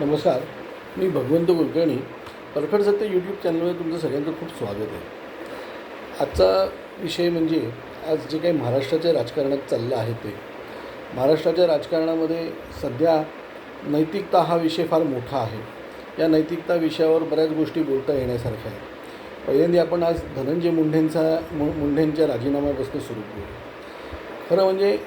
नमस्कार. मी भगवंत कुलकर्णी. परखड सत्य यूट्यूब चॅनलमध्ये तुमचं सगळ्यांचं खूप स्वागत आहे. आजचा विषय म्हणजे आज जे काही महाराष्ट्राच्या राजकारणात चाललं आहे ते. महाराष्ट्राच्या राजकारणामध्ये सध्या नैतिकता हा विषय फार मोठा आहे. या नैतिकता विषयावर बऱ्याच गोष्टी बोलता येण्यासारख्या आहेत. पहिल्यांदा आपण आज धनंजय मुंढेंचा मु मुंढेंच्या राजीनाम्यापासून सुरू करू खरं म्हणजे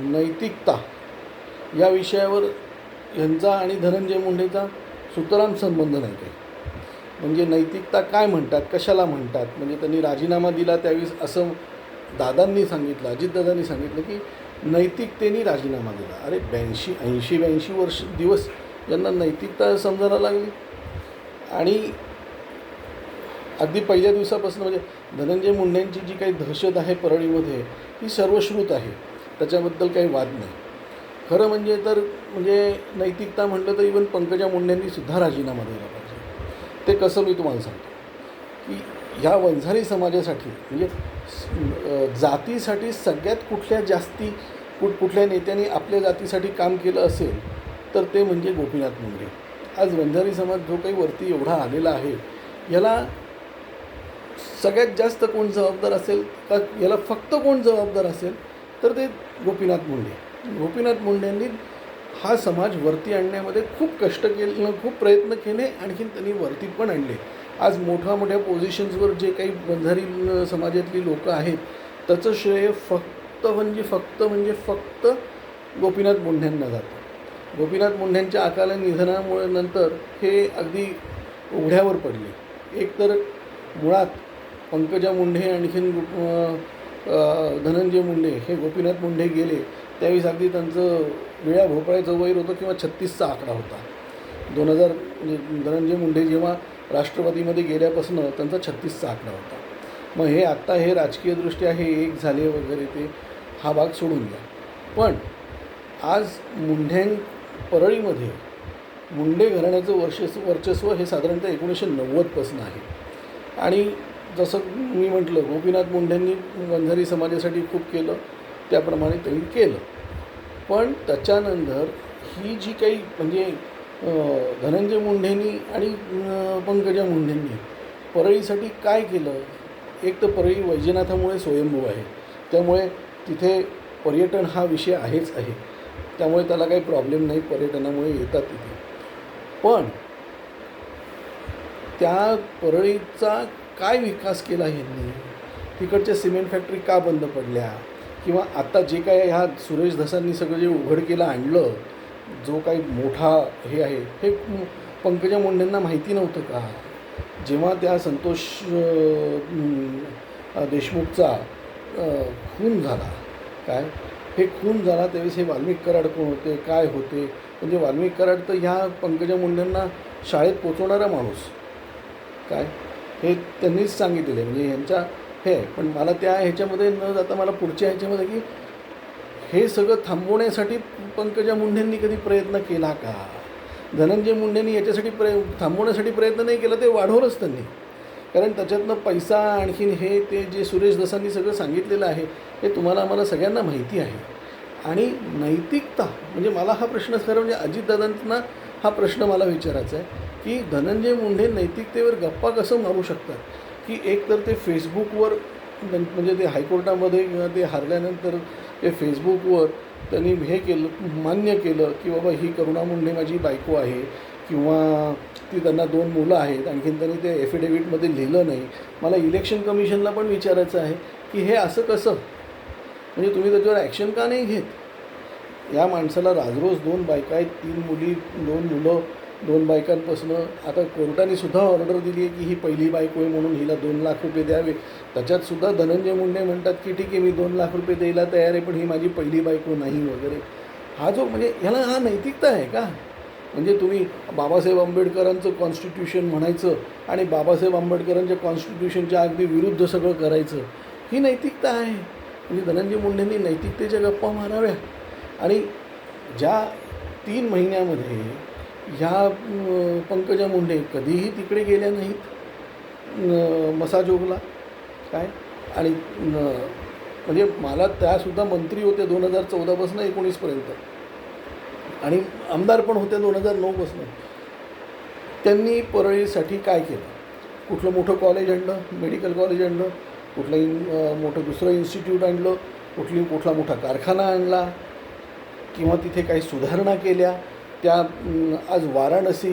नैतिकता या विषयावर यांचा आणि धनंजय मुंडेचा सुतराम संबंध नाही काही. म्हणजे नैतिकता काय म्हणतात कशाला म्हणतात? म्हणजे त्यांनी राजीनामा दिला त्यावेळेस असं दादांनी सांगितलं अजितदादांनी सांगितलं की नैतिकतेने राजीनामा दिला. अरे ब्याऐंशी ऐंशी ब्याऐंशी वर्ष दिवस ज्यांना नैतिकता समजायला लागली. आणि अगदी पहिल्या दिवसापासून म्हणजे धनंजय मुंडेंची जी काही दहशत आहे परळीमध्ये ही सर्वश्रुत आहे. त्याच्याबद्दल काही वाद नाही. खरं म्हणजे तर म्हणजे नैतिकता म्हटलं तर इवन पंकजा मुंडेंनी सुद्धा राजीनामा दिला पाहिजे. ते कसं मी तुम्हाला सांगतो. की ह्या वंजारी समाजासाठी म्हणजे जातीसाठी सगळ्यात कुठल्या जास्ती कुठ कुठल्या नेत्यांनी आपल्या जातीसाठी काम केलं असेल तर ते म्हणजे गोपीनाथ मुंडे. आज वंजारी समाज जो काही वरती एवढा आलेला आहे याला सगळ्यात जास्त कोण जबाबदार असेल का याला फक्त कोण जबाबदार असेल तर ते गोपीनाथ मुंडे. गोपीनाथ मुंडेंनी हा समाज वरती आणण्यामध्ये खूप कष्ट केले खूप प्रयत्न केले आणखीन त्यांनी वरती पण आणले. आज मोठ्या मोठ्या पोझिशन्सवर जे काही बंधारी समाजातली लोकं आहेत त्याचं श्रेय फक्त म्हणजे फक्त म्हणजे फक्त गोपीनाथ मुंढ्यांना जातं. गोपीनाथ मुंढ्यांच्या अकाल निधनामुळे नंतर हे अगदी उघड्यावर पडले. एक तर मुळात पंकजा मुंढे आणखीन धनंजय मुंडे हे गोपीनाथ मुंडे गेले त्यावेळेस अगदी त्यांचं वेळा भोपळ्याचं वैर होतं किंवा छत्तीसचा आकडा होता. दोन हजार म्हणजे धनंजय मुंडे जेव्हा राष्ट्रवादीमध्ये गेल्यापासून त्यांचा छत्तीसचा आकडा होता. मग हे आत्ता हे राजकीयदृष्ट्या हे एक झाले वगैरे ते हा भाग सोडून द्या. पण आज मुंढ्यां परळीमध्ये मुंडे घराण्याचं वर्चस्व वर्चस्व हे साधारणतः एकोणीसशे नव्वदपासून आहे. आणि जसं मी म्हटलं गोपीनाथ मुंढ्यांनी वंजारी समाजासाठी खूप केलं त्याप्रमाणे त्यांनी केलं. पण त्याच्यानंतर ही जी काही म्हणजे धनंजय मुंडेंनी आणि पंकजा मुंडेंनी परळीसाठी काय केलं? एक तर परळी वैजनाथामुळे स्वयंभू आहे. त्यामुळे तिथे पर्यटन हा विषय आहेच आहे. त्यामुळे त्याला काही प्रॉब्लेम नाही पर्यटनामुळे येतात तिथे. पण त्या परळीचा काय विकास केला ह्यांनी? तिकडच्या सिमेंट फॅक्टरी का बंद पडल्या? किंवा आत्ता जे काय ह्या सुरेश धसांनी सगळं जे उघडकीला आणलं जो काही मोठा हे आहे हे पंकजा मुंडेंना माहिती नव्हतं का? जेव्हा त्या संतोष देशमुखचा खून झाला काय? हे खून झाला त्यावेळेस हे वाल्मिक कराड कोण होते? काय होते? म्हणजे वाल्मिक कराड तर ह्या पंकजा मुंडेंना शाळेत पोचवणारा माणूस काय? हे त्यांनीच सांगितलेलं आहे. म्हणजे यांच्या हे पण मला त्या ह्याच्यामध्ये न जाता मला पुढच्या ह्याच्यामध्ये की हे सगळं थांबवण्यासाठी पंकजा मुंडेंनी कधी प्रयत्न केला का? धनंजय मुंडेंनी याच्यासाठी प्रय थांबवण्यासाठी प्रयत्न नाही केला ते वाढवलंच त्यांनी. कारण त्याच्यातनं पैसा आणखीन हे ते जे सुरेश दसांनी सगळं सांगितलेलं आहे हे तुम्हाला आम्हाला सगळ्यांना माहिती आहे. आणि नैतिकता म्हणजे मला हा प्रश्न खरं म्हणजे अजितदादांना हा प्रश्न मला विचारायचा आहे की धनंजय मुंडे नैतिकतेवर गप्पा कसं मारू शकतात? की एक तर ते फेसबुकवर म्हणजे ते हायकोर्टामध्ये किंवा ते हारल्यानंतर ते फेसबुकवर त्यांनी हे केलं मान्य केलं की बाबा ही करुणा मुंडे माझी बायको आहे किंवा ती त्यांना दोन मुलं आहेत आणखीन त्यांनी ते एफिडेविटमध्ये लिहिलं नाही. मला इलेक्शन कमिशनला पण विचारायचं आहे की हे असं कसं? म्हणजे तुम्ही त्याच्यावर ॲक्शन का नाही घेत? या माणसाला राजरोज दोन बायका आहेत तीन मुली दोन मुलं दोन बायकांपासनं आता कोर्टाने सुद्धा ऑर्डर दिली आहे की ही पहिली बायको आहे म्हणून हिला दोन लाख रुपये द्यावे. त्याच्यात सुद्धा धनंजय मुंडे म्हणतात की ठीक आहे मी दोन लाख रुपये द्यायला तयार आहे पण ही माझी पहिली बायको नाही वगैरे. हा जो म्हणजे ह्याला हा नैतिकता आहे का? म्हणजे तुम्ही बाबासाहेब आंबेडकरांचं कॉन्स्टिट्यूशन म्हणायचं आणि बाबासाहेब आंबेडकरांच्या कॉन्स्टिट्यूशनच्या अगदी विरुद्ध सगळं करायचं ही नैतिकता आहे. म्हणजे धनंजय मुंडेंनी नैतिकतेच्या गप्पा माराव्या. आणि ज्या तीन महिन्यामध्ये ह्या पंकजा मुंडे कधीही तिकडे गेल्या नाहीत. मसाजोगला. काय? आणि म्हणजे मला त्यासुद्धा मंत्री होते दोन हजार चौदापासून एकोणीसपर्यंत. आणि आमदार पण होते दोन हजार नऊपासून त्यांनी परळीसाठी काय केलं? कुठलं मोठं कॉलेज आणलं? मेडिकल कॉलेज आणलं? कुठलं मोठं दुसरं इन्स्टिट्यूट आणलं? कुठली कुठला मोठा कारखाना आणला? किंवा तिथे काही सुधारणा केल्या? त्या आज वाराणसी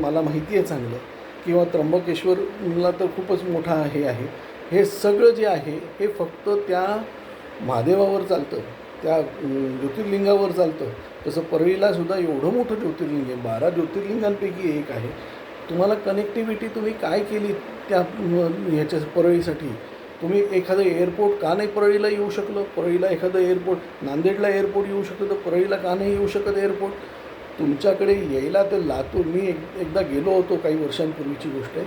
मला माहिती आहे चांगलं किंवा त्र्यंबकेश्वरला तर खूपच मोठा हे आहे. हे सगळं जे आहे हे फक्त त्या महादेवावर चालतं त्या ज्योतिर्लिंगावर चालतं. तसं परळीलासुद्धा एवढं मोठं ज्योतिर्लिंग आहे बारा ज्योतिर्लिंगांपैकी एक आहे. तुम्हाला कनेक्टिव्हिटी तुम्ही काय केली त्या ह्याच्या परळीसाठी? तुम्ही एखादं एअरपोर्ट का नाही परळीला येऊ शकलं? परळीला एखादं एअरपोर्ट नांदेडला एअरपोर्ट येऊ शकलं तर परळीला का नाही येऊ शकत एअरपोर्ट तुमच्याकडे यायला तर लातूर मी एक एकदा गेलो होतो काही वर्षांपूर्वीची गोष्ट आहे.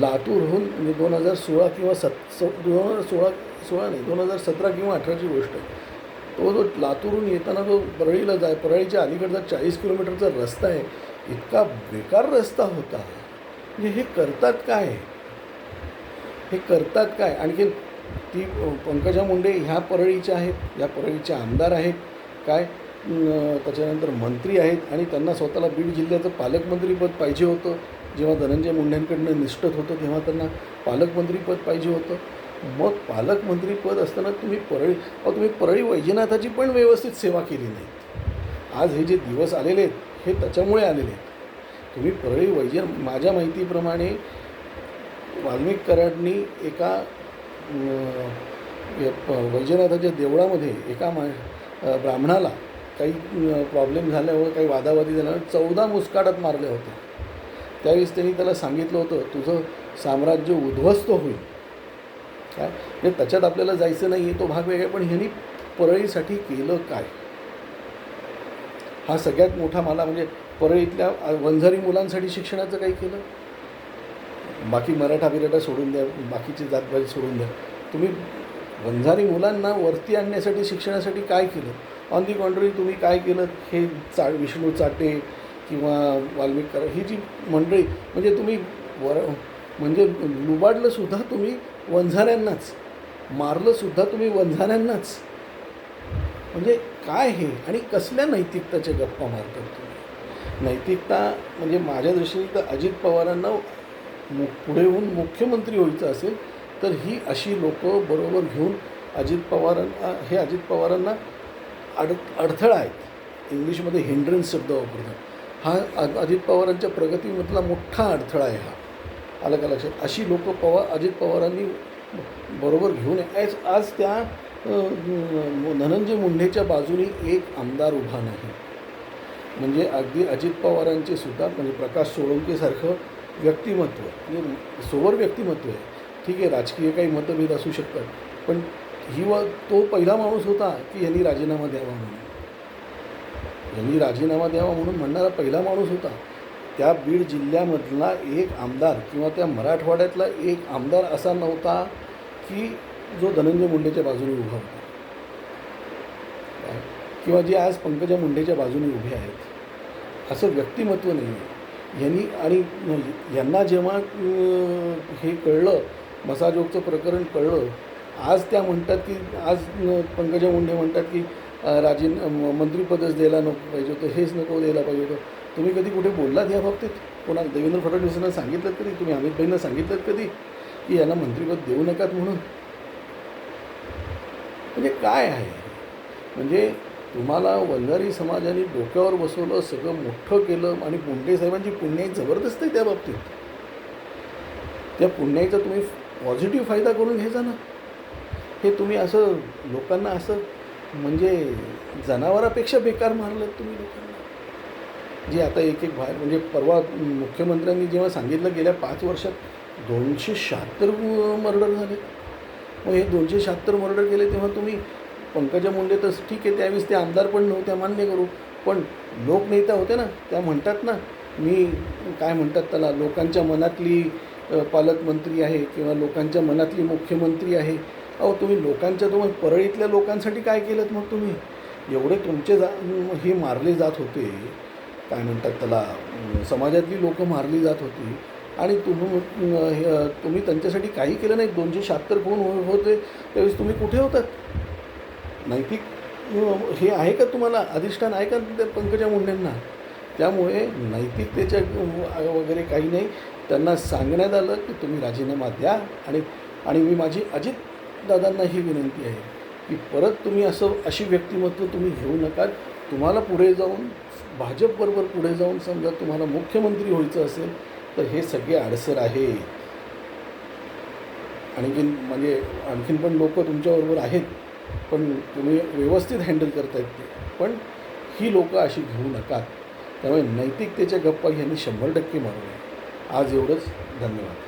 लातूरहून म्हणजे दोन हजार सोळा किंवा सत स दोन हजार सोळा सोळा नाही दोन हजार सतरा किंवा अठराची गोष्ट आहे. तो जो लातूरहून येताना जो परळीला जाय परळीच्या अलीकडचा चाळीस किलोमीटरचा रस्ता आहे इतका बेकार रस्ता होता. म्हणजे हे करतात काय? हे करतात काय? आणखी ती पंकजा मुंडे ह्या परळीच्या आहेत या परळीचे आमदार आहेत. काय? त्याच्यानंतर मंत्री आहेत आणि त्यांना स्वतःला बीड जिल्ह्याचं पालकमंत्रीपद पाहिजे होतं. जेव्हा धनंजय मुंडेंकडनं निष्ठत होतं तेव्हा त्यांना पालकमंत्रीपद पाहिजे होतं. मग पालकमंत्रीपद असताना तुम्ही परळी अहो तुम्ही परळी वैजनाथाची पण व्यवस्थित सेवा केली नाही आज हे जे दिवस आलेले आहेत हे त्याच्यामुळे आलेले आहेत. तुम्ही परळी वैजन माझ्या माहितीप्रमाणे वाल्मिक कराडनी एका वैजनाथाच्या देवळामध्ये एका मा ब्राह्मणाला काही प्रॉब्लेम झाल्यामुळे काही वादावादी झाल्यामुळे चौदा मुस्काटात मारल्या होत्या त्यावेळेस त्यांनी त्याला सांगितलं होतं तुझं साम्राज्य उद्ध्वस्त होईल. काय? म्हणजे त्याच्यात आपल्याला जायचं नाही आहे तो भाग वेगळा पण ह्यांनी परळीसाठी केलं काय? हा सगळ्यात मोठा मला म्हणजे परळीतल्या वंझारी मुलांसाठी शिक्षणाचं काही केलं? बाकी मराठा बिराठा सोडून द्या बाकीची जातभाजी सोडून द्या. तुम्ही वंझारी मुलांना वरती आणण्यासाठी शिक्षणासाठी काय केलं? ऑन दी कॉन्ट्री तुम्ही काय केलं? हे चा विष्णू चाटे किंवा वाल्मिक करा ही जी मंडळी म्हणजे तुम्ही वर म्हणजे लुबाडलंसुद्धा तुम्ही वंझाऱ्यांनाच मारलंसुद्धा तुम्ही वंझाऱ्यांनाच. म्हणजे काय हे? आणि कसल्या नैतिकताच्या गप्पा मारतात तुम्ही? नैतिकता म्हणजे माझ्या दृष्टीने तर अजित पवारांना मु पुढे होऊन मुख्यमंत्री व्हायचं असेल तर ही अशी लोकं बरोबर घेऊन अजित पवारांना हे अजित पवारांना अड अडथळा आहेत इंग्लिशमध्ये हिंड्रन्स शब्द वापरतात. हा अ- अजित पवारांच्या प्रगतीमधला मोठा अडथळा आहे हा. आलं का लक्षात? अशी लोकं पवार अजित पवारांनी बरोबर घेऊन आज आज त्या धनंजय मुंडेच्या बाजूने एक आमदार उभा नाही. म्हणजे अगदी अजित पवारांचे सुद्धा म्हणजे प्रकाश सोळंकेसारखं व्यक्तिमत्व म्हणजे सोवर व्यक्तिमत्व आहे. ठीक आहे राजकीय काही मतभेद असू शकतात. पण ही व तो पहिला माणूस होता की यांनी राजीनामा द्यावा म्हणून. यांनी राजीनामा द्यावा म्हणून म्हणणारा पहिला माणूस होता. त्या बीड जिल्ह्यामधला एक आमदार किंवा त्या मराठवाड्यातला एक आमदार असा नव्हता की जो धनंजय मुंडेच्या बाजूने उभा होता. किंवा जे आज पंकजा मुंडेच्या बाजूने उभे आहेत. असं व्यक्तिमत्व नाही आहे यांनी आणि यांना जेव्हा हे कळलं मसाजोगचं प्रकरण कळलं आज त्या म्हणतात की आज पंकजा मुंडे म्हणतात की राजीन मंत्रीपदच मंत्रिपदच द्यायला नको पाहिजे होतं हेच नको द्यायला पाहिजे होतं. तुम्ही कधी कुठे बोललात या बाबतीत? कोणाला? देवेंद्र फडणवीसांना सांगितलं कधी? तुम्ही अमितभाईंना सांगितलं कधी? की यांना मंत्रिपद देऊ नकात म्हणून? म्हणजे काय आहे? म्हणजे तुम्हाला वंजारी समाजाने डोक्यावर बसवलं सगळं मोठं केलं आणि पुंडे साहेबांची पुण्याई जबरदस्त आहे त्या बाबतीत. त्या पुण्याईचा तुम्ही पॉझिटिव्ह फायदा करून घ्यायचा ना. हे तुम्ही असं लोकांना असं म्हणजे जनावरापेक्षा बेकार मारलं तुम्ही लोकांना? जे आता एक एक बाहेर म्हणजे परवा मुख्यमंत्र्यांनी जेव्हा सांगितलं गेल्या पाच वर्षात दोनशे शहात्तर मर्डर झाले. मग हे दोनशे शहात्तर मर्डर केले तेव्हा तुम्ही पंकजा मुंडे तर ठीक आहे त्यावेळेस ते आमदार पण नव्हत्या मान्य करू. पण लोकनेता होते ना त्या म्हणतात ना मी काय म्हणतात त्याला लोकांच्या मनातली पालकमंत्री आहे किंवा लोकांच्या मनातली मुख्यमंत्री आहे अहो तुम्ही लोकांच्या तुम्ही परळीतल्या लोकांसाठी काय केलं मग तुम्ही? एवढे तुमचे जा हे मारले जात होते. काय म्हणतात त्याला? समाजातली लोकं मारली जात होती. आणि तुम्ही हे, तुम्ही त्यांच्यासाठी काही केलं नाही. दोनशे शहात्तर कोण हो- होते त्यावेळेस तुम्ही कुठे होतात? नैतिक हे आहे का तुम्हाला? अधिष्ठान आहे का त्या पंकजा मुंडेंना? त्यामुळे नैतिकतेच्या वगैरे काही नाही. त्यांना सांगण्यात आलं की तुम्ही राजीनामा द्या. आणि आणि मी माझी अजित दादांना ही विनंती आहे की परत तुम्ही असं अशी व्यक्तिमत्व तुम्ही घेऊ नका तुम्हाला पुढे जाऊन भाजपबरोबर पुढे जाऊन समजा तुम्हाला मुख्यमंत्री व्हायचं असेल तर हे सगळे अडसर आहे. आणखीन म्हणजे आणखीन पण लोक तुमच्याबरोबर आहेत पण तुम्ही व्यवस्थित हँडल करतायत ते. पण ही लोकं अशी घेऊ नका त्यामुळे नैतिकतेच्या गप्पा ह्यांनी शंभर टक्के मारू नये. आज एवढंच. धन्यवाद.